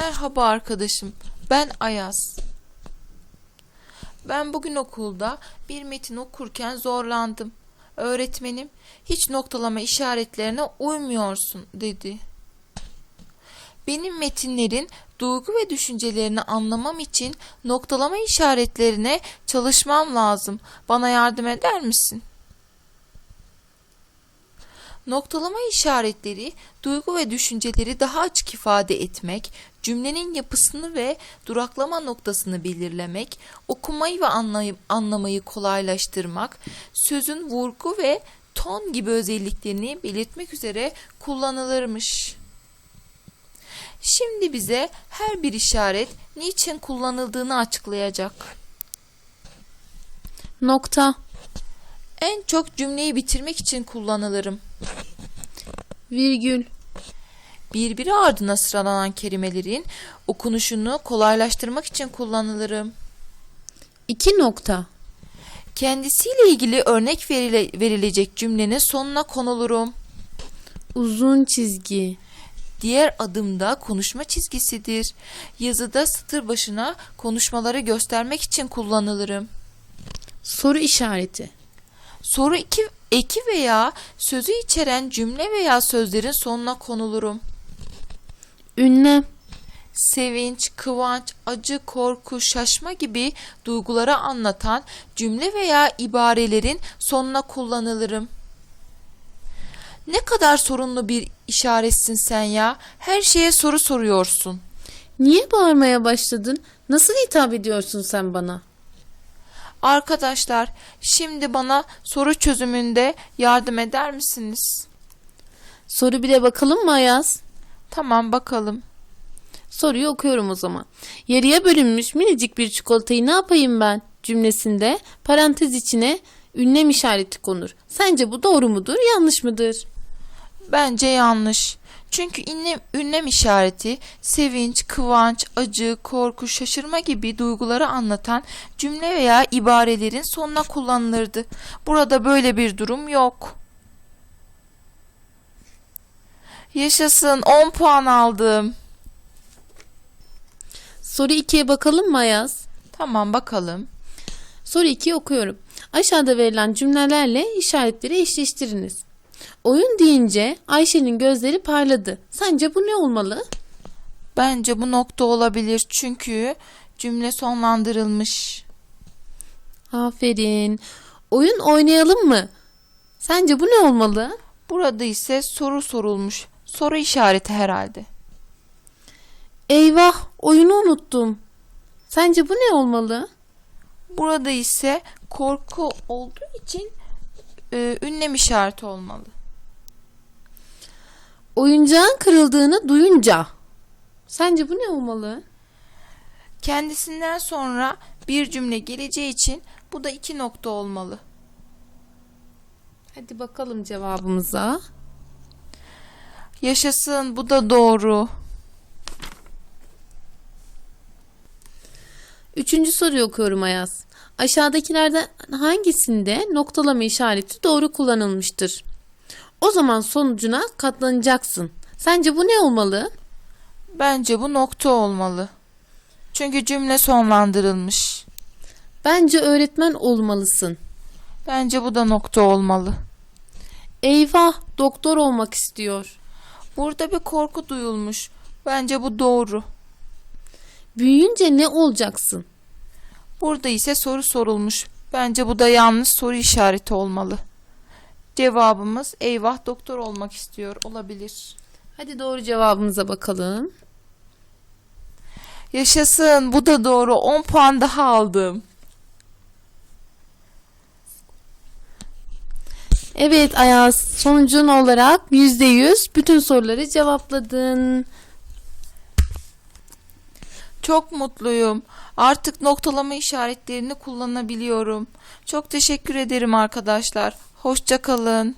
Merhaba arkadaşım. Ben Ayaz. Ben bugün okulda bir metin okurken zorlandım. Öğretmenim hiç noktalama işaretlerine uymuyorsun dedi. Benim metinlerin duygu ve düşüncelerini anlamam için noktalama işaretlerine çalışmam lazım. Bana yardım eder misin? Noktalama işaretleri duygu ve düşünceleri daha açık ifade etmek, cümlenin yapısını ve duraklama noktasını belirlemek, okumayı ve anlamayı kolaylaştırmak, sözün vurgu ve ton gibi özelliklerini belirtmek üzere kullanılırmış. Şimdi bize her bir işaret niçin kullanıldığını açıklayacak. Nokta, En çok cümleyi bitirmek için kullanılırım. Virgül, birbiri ardına sıralanan kelimelerin okunuşunu kolaylaştırmak için kullanılırım. iki nokta, Kendisiyle ilgili örnek verile- verilecek cümlenin sonuna konulurum. uzun çizgi, Diğer adımda konuşma çizgisidir. Yazıda satır başına konuşmaları göstermek için kullanılırım. soru işareti, Soru iki, eki veya sözü içeren cümle veya sözlerin sonuna konulurum. ünlem, sevinç, kıvanç, acı, korku, şaşma gibi duyguları anlatan cümle veya ibarelerin sonuna kullanılırım. Ne kadar sorunlu bir işaretsin sen ya. Her şeye soru soruyorsun. Niye bağırmaya başladın? Nasıl hitap ediyorsun sen bana? Arkadaşlar, şimdi bana soru çözümünde yardım eder misiniz? Soru bile bakalım mı Ayaz? Tamam bakalım. Soruyu okuyorum o zaman. Yarıya bölünmüş minicik bir çikolatayı ne yapayım ben? Cümlesinde parantez içine ünlem işareti konur. Sence bu doğru mudur, yanlış mıdır? Bence yanlış. Çünkü ünlem, ünlem işareti sevinç, kıvanç, acı, korku, şaşırma gibi duyguları anlatan cümle veya ibarelerin sonuna kullanılırdı. Burada böyle bir durum yok. Yaşasın 10 puan aldım. Soru 2'ye bakalım mı Ayaz? Tamam bakalım. Soru 2'yi okuyorum. Aşağıda verilen cümlelerle işaretleri eşleştiriniz. Oyun deyince Ayşe'nin gözleri parladı. Sence bu ne olmalı? Bence bu nokta olabilir çünkü cümle sonlandırılmış. Aferin. Oyun oynayalım mı? Sence bu ne olmalı? Burada ise soru sorulmuş. Soru işareti herhalde. Eyvah, oyunu unuttum. Sence bu ne olmalı? Burada ise korku olduğu için e, ünlem işareti olmalı. Oyuncağın kırıldığını duyunca. Sence bu ne olmalı? Kendisinden sonra bir cümle geleceği için bu da iki nokta olmalı. Hadi bakalım cevabımıza. Yaşasın bu da doğru. Üçüncü soruyu okuyorum Ayaz. Aşağıdakilerden hangisinde noktalama işareti doğru kullanılmıştır? O zaman sonucuna katlanacaksın. Sence bu ne olmalı? Bence bu nokta olmalı. Çünkü cümle sonlandırılmış. Bence öğretmen olmalısın. Bence bu da nokta olmalı. Eyvah, doktor olmak istiyor. Burada bir korku duyulmuş. Bence bu doğru. Büyüyünce ne olacaksın? Burada ise soru sorulmuş. Bence bu da yanlış soru işareti olmalı. Cevabımız eyvah doktor olmak istiyor olabilir. Hadi doğru cevabımıza bakalım. Yaşasın bu da doğru 10 puan daha aldım. Evet Ayaz, sonucun olarak %100 bütün soruları cevapladın. Çok mutluyum. Artık noktalama işaretlerini kullanabiliyorum. Çok teşekkür ederim arkadaşlar. Hoşça kalın.